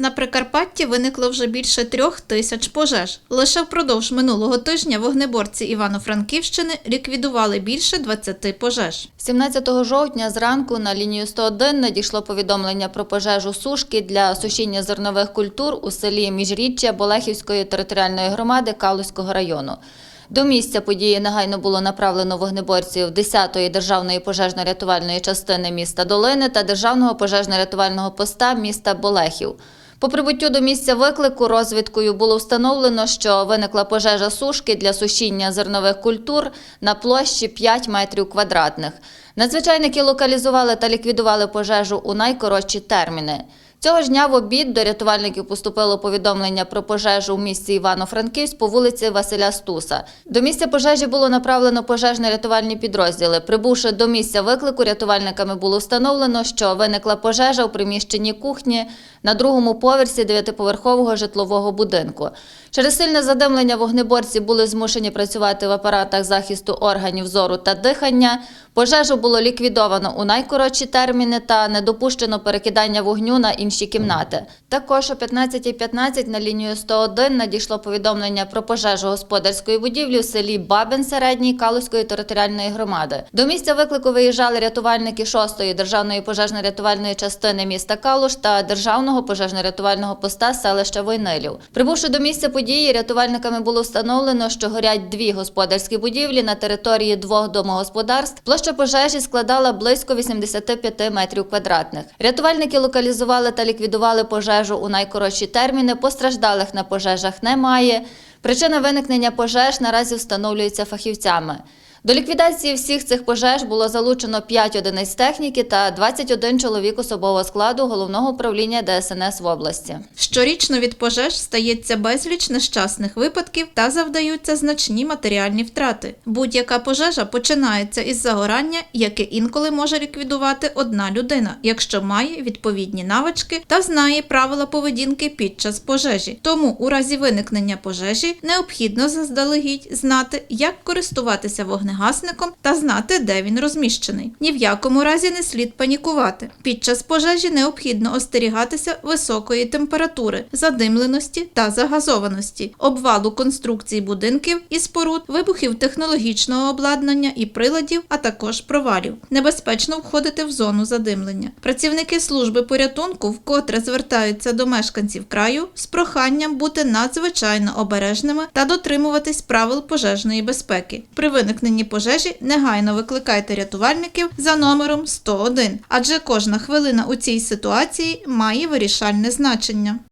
На Прикарпатті виникло вже більше трьох тисяч пожеж. Лише впродовж минулого тижня вогнеборці Івано-Франківщини ліквідували більше 20 пожеж. 17 жовтня зранку на лінію 101 надійшло повідомлення про пожежу сушки для сушіння зернових культур у селі Міжріччя Болехівської територіальної громади Калузького району. До місця події негайно було направлено вогнеборців 10-ї державної пожежно-рятувальної частини міста Долини та державного пожежно-рятувального поста міста Болехів. По прибуттю до місця виклику розвідкою було встановлено, що виникла пожежа сушки для сушіння зернових культур на площі 5 метрів квадратних. Надзвичайники локалізували та ліквідували пожежу у найкоротші терміни. Цього ж дня в обід до рятувальників поступило повідомлення про пожежу в місті Івано-Франківськ по вулиці Василя Стуса. До місця пожежі було направлено пожежно-рятувальні підрозділи. Прибувши до місця виклику, рятувальниками було встановлено, що виникла пожежа у приміщенні кухні на другому поверсі дев'ятиповерхового житлового будинку. Через сильне задимлення вогнеборці були змушені працювати в апаратах захисту органів зору та дихання. Пожежу було ліквідовано у найкоротші терміни та не допущено перекидання вогню на інші кімнати. Також о 15.15 на лінію 101 надійшло повідомлення про пожежу господарської будівлі в селі Бабин середній Калузької територіальної громади. До місця виклику виїжджали рятувальники 6-ї державної пожежно-рятувальної частини міста Калуш та державного пожежно-рятувального поста селища Войнилів. Прибувши до місця події, рятувальниками було встановлено, що горять дві господарські будівлі на території двох домогосподарств. Площа пожежі складала близько 85 метрів квадратних. Рятувальники локалізували та ліквідували пожежу у найкоротші терміни. Постраждалих на пожежах немає. Причина виникнення пожеж наразі встановлюється фахівцями. До ліквідації всіх цих пожеж було залучено 5 одиниць техніки та 21 чоловік особового складу головного управління ДСНС в області. Щорічно від пожеж стається безліч нещасних випадків та завдаються значні матеріальні втрати. Будь-яка пожежа починається із загорання, яке інколи може ліквідувати одна людина, якщо має відповідні навички та знає правила поведінки під час пожежі. Тому у разі виникнення пожежі необхідно заздалегідь знати, як користуватися вогнегасником та знати, де він розміщений. Ні в якому разі не слід панікувати. Під час пожежі необхідно остерігатися високої температури, задимленості та загазованості, обвалу конструкцій будинків і споруд, вибухів технологічного обладнання і приладів, а також провалів. Небезпечно входити в зону задимлення. Працівники служби порятунку вкотре звертаються до мешканців краю з проханням бути надзвичайно обережними та дотримуватись правил пожежної безпеки. При виникненні пожежі негайно викликайте рятувальників за номером 101, адже кожна хвилина у цій ситуації має вирішальне значення.